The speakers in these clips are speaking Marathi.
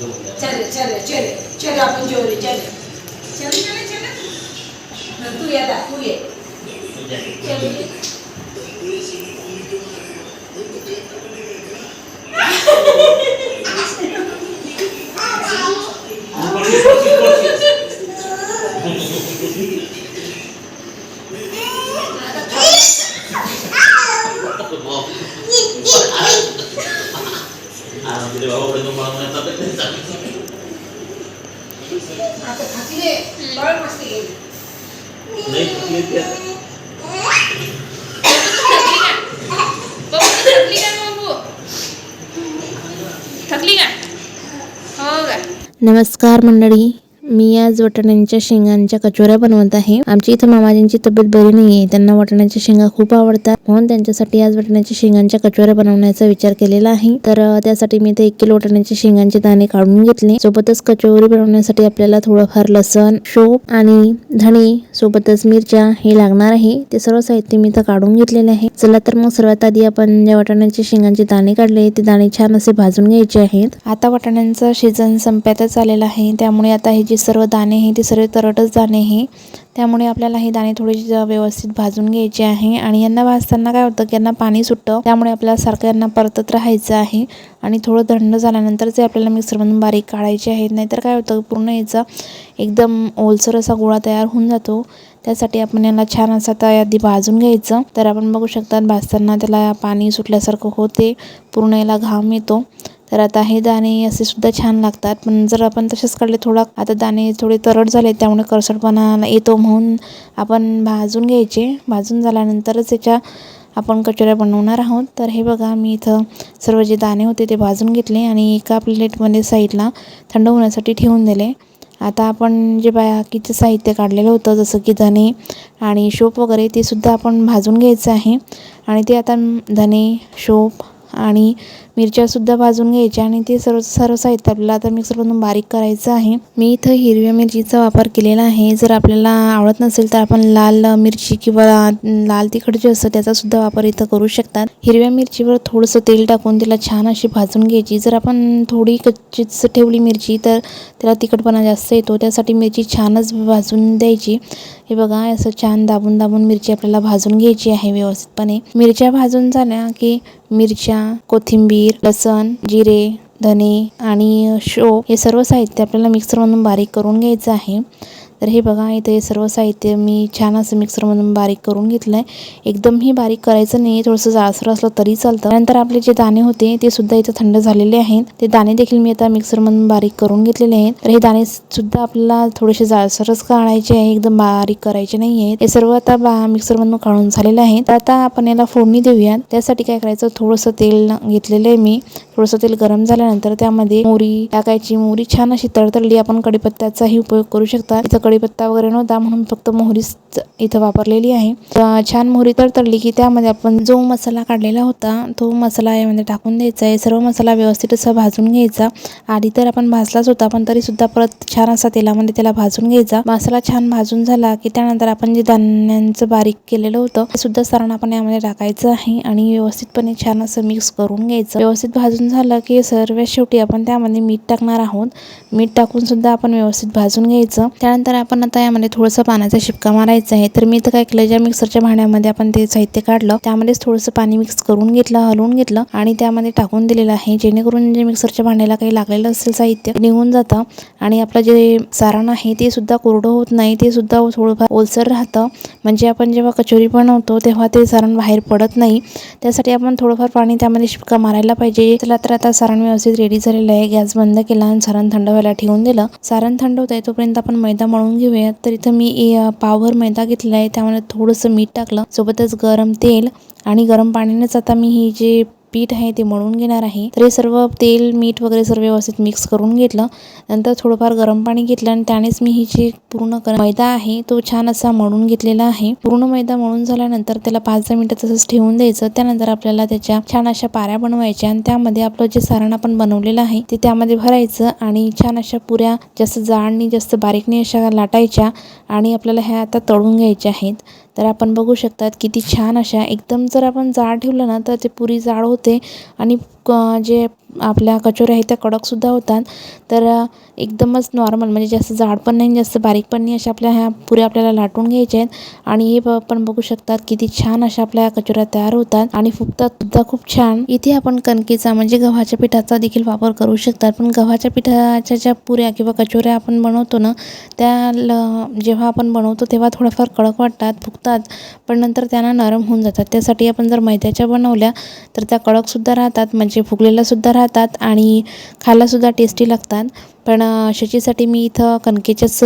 चल चल चल चल आपण जेवले चल चल चल चल तू ये आता तू ये चल ये. थकली का हो का नमस्कार मंडळी. मी आज वाटाण्यांच्या शेंगांच्या कचोऱ्या बनवत आहे. आमच्या इथं मामाजींची तब्येत बरी नाही आहे त्यांना वाटाण्याच्या शेंगा खूप आवडतात. म्हणून त्यांच्यासाठी आज वाटाण्याच्या शेंगांच्या कचोऱ्या बनवण्याचा विचार केलेला आहे. तर त्यासाठी मी इथे एक किलो वाटाण्याच्या शेंगांचे दाणे काढून घेतले. सोबतच कचोरी बनवण्यासाठी आपल्याला थोडंफार लसण शोप आणि धणे सोबतच मिरच्या हे लागणार आहे. ते सर्व साहित्य मी इथं काढून घेतलेले आहे. चला तर मग सर्वात आधी आपण ज्या वाटाण्याच्या शेंगांचे दाणे काढले ते दाणे छान असे भाजून घ्यायचे आहेत. आता वाटाण्यांचं सीझन संपत्यातच आलेला आहे. त्यामुळे आता हे जे सर्व दाणे हे ते सर्व तरटच दाणे हे त्यामुळे आपल्याला हे दाणे थोडेसे व्यवस्थित भाजून घ्यायचे आहे. आणि यांना भाजताना काय होतं की यांना पाणी सुटतं. त्यामुळे आपल्याला सारखं यांना परतत राहायचं आहे. आणि थोडं थंड झाल्यानंतर जे आपल्याला मिक्सरमधून बारीक काढायचे आहेत. नाहीतर काय होतं पूर्ण याचा एकदम ओलसर असा गोळा तयार होऊन जातो. त्यासाठी आपण याला छान असं आधी भाजून घ्यायचं. तर आपण बघू शकतात भाजताना त्याला पाणी सुटल्यासारखं होते. पूर्ण याला घाम येतो. तर आता हे दाणे असे सुद्धा छान लागतात. पण जर आपण तसेच काढले थोडा आता दाणे थोडे तरट झाले त्यामुळे करसटपणा येतो म्हणून आपण भाजून घ्यायचे. भाजून झाल्यानंतरच त्याच्या आपण कचोऱ्या बनवणार आहोत. तर हे बघा मी इथं सर्व जे दाणे होते ते भाजून घेतले आणि एका प्लेटमध्ये साईडला थंड होण्यासाठी ठेवून दिले. आता आपण जे बाकीचं साहित्य काढलेलं होतं जसं की धने आणि शोप वगैरे ते सुद्धा आपण भाजून घ्यायचं आहे. आणि ते आता धने शोप आणि मिरच्यासुद्धा भाजून घ्यायच्या आणि ते सर्व सर्व साहित्य आपल्याला आता मिक्सरमधून बारीक करायचं आहे. मी इथं हिरव्या मिरचीचा वापर केलेला आहे. जर आपल्याला आवडत नसेल तर आपण लाल मिरची किंवा लाल तिखट जे असतं त्याचासुद्धा वापर इथं करू शकतात. हिरव्या मिरचीवर थोडंसं तेल टाकून तिला छान अशी भाजून घ्यायची. जर आपण थोडी कच्चीच ठेवली मिरची तर त्याला तिखटपणा जास्त येतो. त्यासाठी मिरची छानच भाजून द्यायची. हे बघा असं छान दाबून दाबून मिरची आपल्याला भाजून घ्यायची आहे व्यवस्थितपणे. मिरच्या भाजून झाल्या की मिरच्या कोथिंबीर लसण जिरे धने आणि शो हे सर्व साहित्य आपल्याला मिक्सरमधून बारीक करून घ्यायचं आहे. तर हे बघा इथे सर्व साहित्य मी छान असं मिक्सरमधून बारीक करून घेतलं आहे एकदमही बारीक करायचं नाही थोडंसं जाळसर असलं तरी चालतं. नंतर आपले जे दाणे होते ते सुद्धा इथं थंड झालेले आहेत. ते दाणे देखील मी आता मिक्सरमधून बारीक करून घेतलेले आहेत. तर हे दाणे सुद्धा आपल्याला थोडेसे जाळसरच काढायचे आहे एकदम बारीक करायचे नाही आहेत हे सर्व आता बा मिक्सरमधून काढून झालेलं आहे तर आता आपण याला फोडणी देऊयात. त्यासाठी काय करायचं थोडंसं तेल घेतलेलं आहे मी. थोडंसं तेल गरम झाल्यानंतर त्यामध्ये मोरी टाकायची. मोहरी छान अशी तळतळली आपण कडीपत्त्याचाही उपयोग करू शकता. इथं कडीपत्ता वगैरे नव्हता म्हणून फक्त मोहरीच इथं वापरलेली आहे. छान मोहरी तळतळली की त्यामध्ये आपण जो मसाला काढलेला होता तो मसाला यामध्ये टाकून द्यायचा आहे. सर्व मसाला व्यवस्थित असा भाजून घ्यायचा. आधी तर आपण भाजलाच होता पण तरी सुद्धा परत छान असा तेलामध्ये त्याला भाजून घ्यायचा. मसाला छान भाजून झाला की त्यानंतर आपण जे धान्यांचं बारीक केलेलं होतं ते सुद्धा सारण आपण यामध्ये टाकायचं आहे आणि व्यवस्थितपणे छान असं मिक्स करून घ्यायचं. व्यवस्थित भाजून झालं की सर्व शेवटी आपण त्यामध्ये मीठ टाकणार आहोत. मीठ टाकून सुद्धा आपण व्यवस्थित भाजून घ्यायचं. त्यानंतर आपण आता यामध्ये थोडंसं पाण्याचा शिपका मारायचा आहे. तर मी इथं काय केलं ज्या मिक्सरच्या भांड्यामध्ये आपण ते साहित्य काढलं त्यामध्येच थोडंसं पाणी मिक्स करून घेतलं हलवून घेतलं आणि त्यामध्ये टाकून दिलेलं आहे. जेणेकरून जे मिक्सरच्या भांड्याला काही लागलेलं असेल साहित्य निघून जातं आणि आपलं जे सारण आहे ते सुद्धा कोरडं होत नाही. ते सुद्धा थोडंफार ओलसर राहतं. म्हणजे आपण जेव्हा कचोरी बनवतो तेव्हा ते सारण बाहेर पडत नाही. त्यासाठी आपण थोडंफार पाणी त्यामध्ये शिपका मारायला पाहिजे. चला तर आता सारण व्यवस्थित रेडी झालेलं आहे. गॅस बंद केला आणि सारण थंड व्हायला ठेवून दिलं. सारण थंड होत आहे तोपर्यंत आपण मैदा मळून घेऊया तर इथं मी ए- पावभर मैदा घेतला आहे. त्यामध्ये थोडंसं मीठ टाकलं. सोबतच गरम तेल आणि गरम पाण्यानेच आता मी ही जे पीठ आहे ते मळून घेणार आहे. तर हे सर्व तेल मीठ वगैरे सर्व व्यवस्थित मिक्स करून घेतलं. नंतर थोडंफार गरम पाणी घेतलं आणि त्यानेच मी ही जी पूर्ण मैदा आहे तो छान असा मळून घेतलेला आहे. पूर्ण मैदा मळून झाल्यानंतर त्याला पाच दहा मिनिटं तसंच ठेवून द्यायचं. त्यानंतर आपल्याला त्याच्या छान अशा पाऱ्या बनवायच्या आणि त्यामध्ये आपलं जे सारण आपण बनवलेलं आहे ते त्यामध्ये भरायचं आणि छान अशा पुऱ्या जास्त जाडनी जास्त बारीकनी अशा लाटायच्या आणि आपल्याला ह्या आता तळून घ्यायच्या आहेत. तर आपण बघू शकतात किती छान अशा एकदम जर आपण जाड ठेवलं ना तर ते पुरी जाड होते आणि क जे आपल्या कचोऱ्या आहेत त्या कडकसुद्धा होतात. तर एकदमच नॉर्मल म्हणजे जास्त जाड पण नाही जास्त बारीक पण नाही अशा आपल्या ह्या पुऱ्या आपल्याला लाटून घ्यायच्या आहेत. आणि हे ब- आपण बघू शकतात किती छान अशा आपल्या कचोऱ्या तयार होतात आणि फुगतात सुद्धा खूप छान. इथे आपण कणकेचा म्हणजे गव्हाच्या पिठाचा देखील वापर करू शकतात. पण गव्हाच्या पिठाच्या ज्या पुऱ्या किंवा कचोऱ्या आपण बनवतो ना त्या ल- जेव्हा आपण बनवतो तेव्हा थोड्याफार कडक वाटतात फुगतात पण नंतर त्यांना नरम होऊन जातात. त्यासाठी आपण जर मैद्याच्या बनवल्या तर त्या कडकसुद्धा राहतात म्हणजे फुगलेल्यासुद्धा राहतात आणि खायलासुद्धा टेस्टी लागतात. पण अ, शेतीसाठी मी इथं कणकेच्याच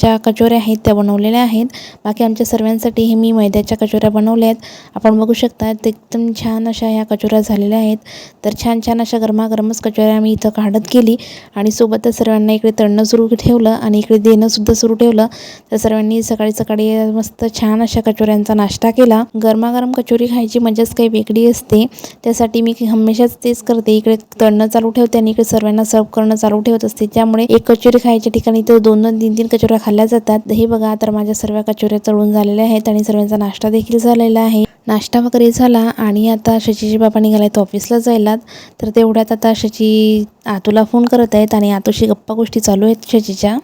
ज्या कचोऱ्या आहेत त्या बनवलेल्या आहेत. बाकी आमच्या सर्वांसाठी हे मी मैद्याच्या कचोऱ्या बनवल्या आहेत. आपण बघू शकता ते एकदम छान अशा ह्या कचोऱ्या झालेल्या आहेत. तर छान छान अशा गरमागरमच कचोऱ्या आम्ही इथं काढत गेली. आणि सोबतच सर्वांना इकडे तळणं सुरू ठेवलं आणि इकडे देणंसुद्धा सुरू ठेवलं. तर सर्वांनी सकाळी सकाळी मस्त छान अशा कचोऱ्यांचा नाश्ता केला. गरमागरम कचोरी खायची मजाच काही वेगळी असते. त्यासाठी मी हमेशाच तेच करते. इकडे तळणं चालू ठेवते आणि इकडे सर्वांना सर्व करणं चालू ठेवत असते. त्यामुळे एक कचोरी खायच्या ठिकाणी तर दोन दोन तीन तीन कचोऱ्या खाल्ल्या जातात. हे बघा तर माझ्या सर्व कचोऱ्या तळून झालेल्या आहेत आणि सर्वांचा नाश्ता देखील झालेला आहे. नाश्ता वगैरे झाला आणि आता शशीचे बाबा निघालेत ऑफिसला जायला. तर तेवढ्यात आता शची आतूला फोन करत आहेत आणि आतूशी गप्पा गोष्टी चालू आहेत शशीच्या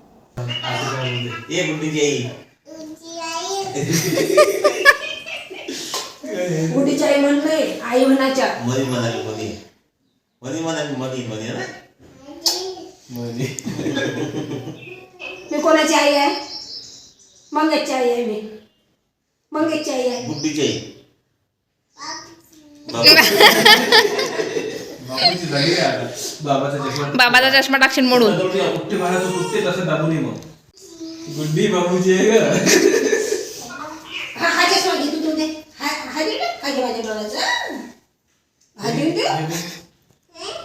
ये गुड्डीची आई. म्हणाच्या मधी म्हणाली मधी. मधी म्हणाली मधी मधी ना? मी कोणाची आई आहे? मंगेशची आई आहे मी. मंगेशची आई आहे. गुड्डीची आई. बाबूची झाली आहे आता. बाबाचा चष्मा बाबाचा चष्मा टाकशील तू कुठे तसं दाबू नये मग. गुड्डी बाबूची आहे ग. हा हा चष्मा घे तू तू दे. हा हा दे ना. हा घे माझ्या डोळ्याचा हा देऊन देऊ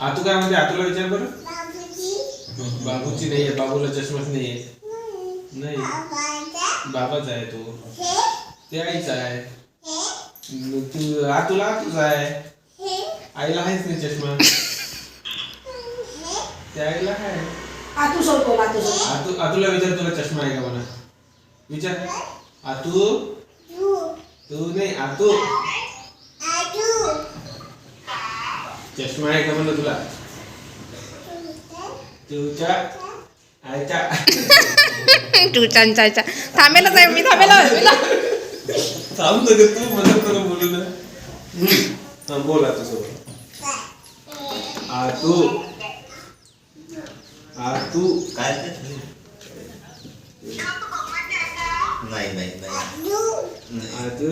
आतू काय म्हणते? आतूला विचार बरं. बाबूची नाहीये बाबूला चष्माच नाहीये नाही. बाबाचा आहे तो. ते आईचा आहे. तू आतूला आतूचा आहे. आईला आहेच नाही चष्मा. त्या आईला आहे. आतू आतूला विचार तुला चष्मा आहे का म्हणा? विचार. आतू तू? नाही आतू चष्मा आहे का म्हणलं तुला? तू चांचायचा थांबेलच आहे मी थांबेला थांब तू मदत करून बोलू ना. हा बोल आता सोबत आतू आतू काय ते? नाही नाही नाही. आतू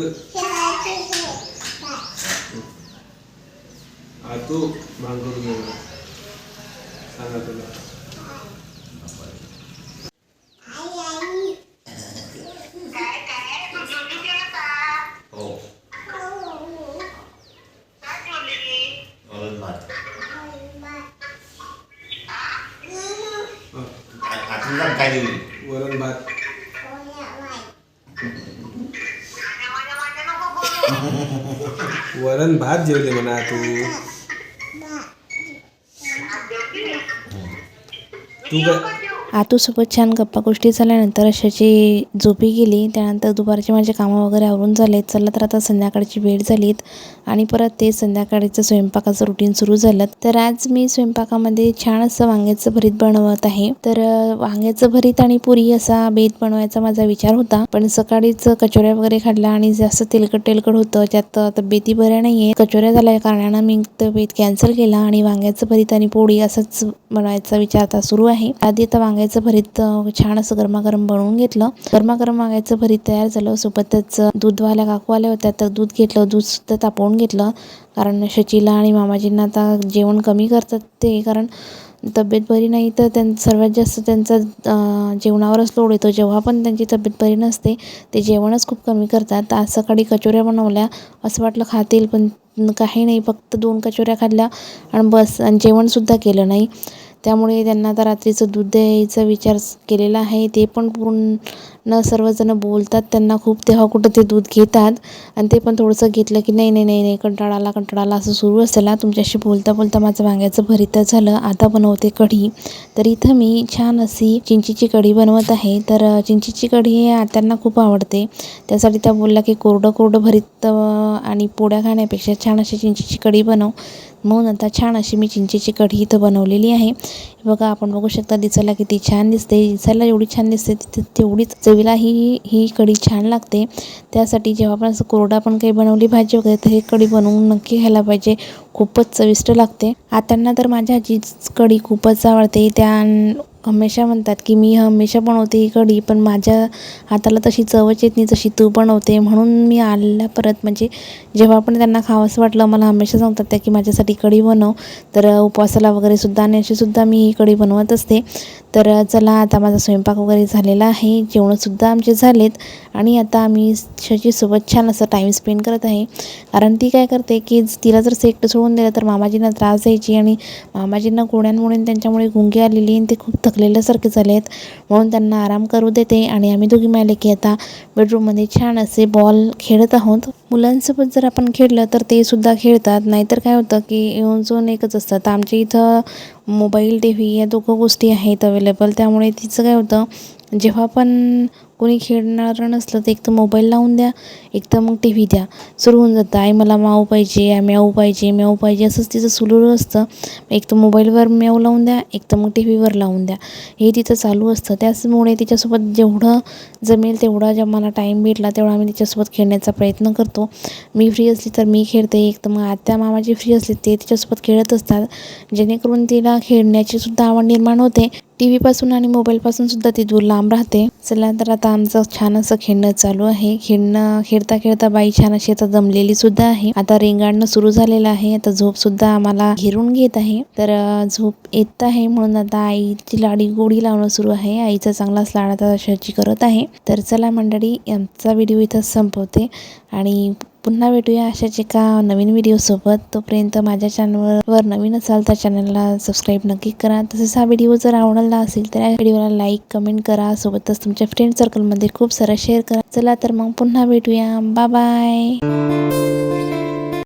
आतू भांग करू सांगा तुला. आ- आठवण सांग काय जेवली वरण भात वरण भात जेवले म्हणा तू तू काय आतूसोबत छान गप्पा गोष्टी झाल्यानंतर अशाची झोपी गेली. त्यानंतर दुपारचे माझे कामं वगैरे आवरून झाले चला तर आता संध्याकाळची वेळ झालीत आणि परत ते संध्याकाळीचं स्वयंपाकाचं रुटीन सुरू झालं. तर आज मी स्वयंपाकामध्ये छान असं वांग्याचं भरीत बनवत आहे. तर वांग्याचं भरीत आणि पुरी असा बेत बनवायचा माझा विचार होता. पण सकाळीच कचोऱ्या वगैरे खाल्ला आणि जास्त तेलकट तेलकट होतं. त्यात तब्येती बऱ्या नाही आहे कचोऱ्या झाल्या कारणानं मी तो बेत कॅन्सल केला आणि वांग्याचं भरीत आणि पोळी असंच बनवायचा विचार आता सुरू आहे. आधी आता वांग्याचं भरीत छान असं गरमागरम बनवून घेतलं. गरमागरम वांग्याचं भरीत तयार झालं. सोबतच दूधवाल्या काकू आल्या होत्या तर दूध घेतलं. दूध सुद्धा तापवून घेतलं. कारण शचीला आणि मामाजींना आता जेवण कमी करतात ते. कारण तब्येत बरी नाही तर त्यां सर्वात जास्त त्यांचा जेवणावरच लोड येतो. जेव्हा पण त्यांची तब्येत बरी नसते ते जेवणच खूप कमी करतात. आज सकाळी कचोऱ्या बनवल्या. असं वाटलं खातील पण काही नाही. फक्त दोन कचोऱ्या खाल्ल्या आणि बस. आणि जेवणसुद्धा केलं नाही. त्यामुळे त्यांना आता रात्रीचं दूध द्यायचा विचार केलेला आहे. ते पण पूर्ण सर्वजण बोलतात. त्यांना खूप तेव्हा कुठं ते दूध घेतात. आणि ते पण थोडंसं घेतलं की नाही नाही नाही नाही कंटाळा आला कंटाळा आला असं सुरू असेल. तुमच्याशी बोलता बोलता माझं वांग्याचं भरितं झालं. आता बनवते कढी. तर इथं मी छान अशी चिंचीची कढी बनवत आहे. तर चिंचीची कढी त्यांना आत्यांना खूप आवडते. त्यासाठी त्या बोलल्या की कोरडं कोरडं भरीत आणि पोळ्या खाण्यापेक्षा छान अशी चिंचीची कढी बनव. म्हणून आता छान अशी मी चिंचेची कढी इथं बनवलेली आहे. बघा आपण बघू शकता दिसायला किती छान दिसते. दिसायला एवढी छान दिसते तिथे तेवढीच चवीला ही ही कढी छान लागते. त्यासाठी जेव्हा आपण असं कोरडा पण काही बनवली भाजी वगैरे तर ही कढी बनवून नक्की खायला पाहिजे. खूपच चविष्ट लागते. आत्यांना तर माझ्या आजीच कढी खूपच आवडते. त्या हमेशा म्हणतात की मी हमेशा बनवते ही कढी पण माझ्या हाताला तशी चवच येत नाही जशी तू बनवते म्हणून मी आल्या परत म्हणजे जेव्हा पण त्यांना खावंसं वाटलं मला हमेशा सांगतात त्या की माझ्यासाठी कढी बनव. तर उपवासाला वगैरे सुद्धा आणि अशीसुद्धा मी ही कढी बनवत असते. तर चला आता माझा स्वयंपाक वगैरे झालेला आहे. जेवणंसुद्धा आमचे झालेत. आणि आता आम्ही शशीसोबत छान असं टाईम स्पेंड करत आहे. कारण ती काय करते की तिला जर एकटं सोडून दिलं तर मामाजींना त्रास द्यायची आणि मामाजींना गोड्यांमुळे त्यांच्यामुळे गुंगी आलेली आणि ते खूप थकलेल्यासारखे झाले आहेत. म्हणून त्यांना आराम करू देते आणि आम्ही दोघी म्हणाले की आता बेडरूममध्ये छान असे बॉल खेळत आहोत. मुलांसोबत जर आपण खेळलं तर ते सुद्धा खेळतात. नाहीतर काय होतं की येऊन जाऊन एकच असतात. आमच्या इथं मोबाईल टी व्ही या दोघं गोष्टी आहेत अवेलेबल त्यामुळे तिचं काय होतं जेव्हा पण कोणी खेळणारं नसलं तर एक तर मोबाईल लावून द्या एक तर मग टी व्ही द्या. सुरू होऊन जातं. आई मला माऊ पाहिजे म्याऊ पाहिजे म्याऊ पाहिजे असंच तिचं सुरू असतं. एक तर मोबाईलवर म्याऊ लावून द्या एक तर मग टी व्हीवर लावून द्या. हे तिचं चालू असतं. त्याचमुळे तिच्यासोबत जेवढं जमेल तेवढा जेव्हा मला टाईम भेटला तेवढा आम्ही तिच्यासोबत खेळण्याचा प्रयत्न करतो. मी फ्री असली तर मी खेळते. एक तर मग आत्या मामाची फ्री असली ते तिच्यासोबत खेळत असतात. जेणेकरून तिला खेळण्याची सुद्धा आवड निर्माण होते. टी व्हीपासून आणि मोबाईलपासून सुद्धा ती दूर लांब राहते. चला तर आता आमचं छान असं खेळणं चालू आहे. खेळणं खेळता खेळता बाई छान अशी आता जमलेली सुद्धा आहे. आता रेंगाळणं सुरू झालेलं आहे. आता झोप सुद्धा आम्हाला घेरून घेत आहे. तर झोप येत आहे म्हणून आता आईची लाडी गोडी लावणं सुरू आहे. आईचा चांगलाच लाड आता करत आहे. तर चला मंडळी आमचा व्हिडिओ इथं संपवते. आणि पुन्हा भेटूया अशाच एका नवीन व्हिडिओसोबत. तोपर्यंत माझ्या चॅनलवर नवीन असाल तर चॅनलला सबस्क्राईब नक्की करा. तसेच हा व्हिडिओ जर आवडला असेल तर या व्हिडिओला लाईक कमेंट करा. सोबतच तुमच्या फ्रेंड सर्कलमध्ये खूप सारा शेअर करा. चला तर मग पुन्हा भेटूया. Bye bye.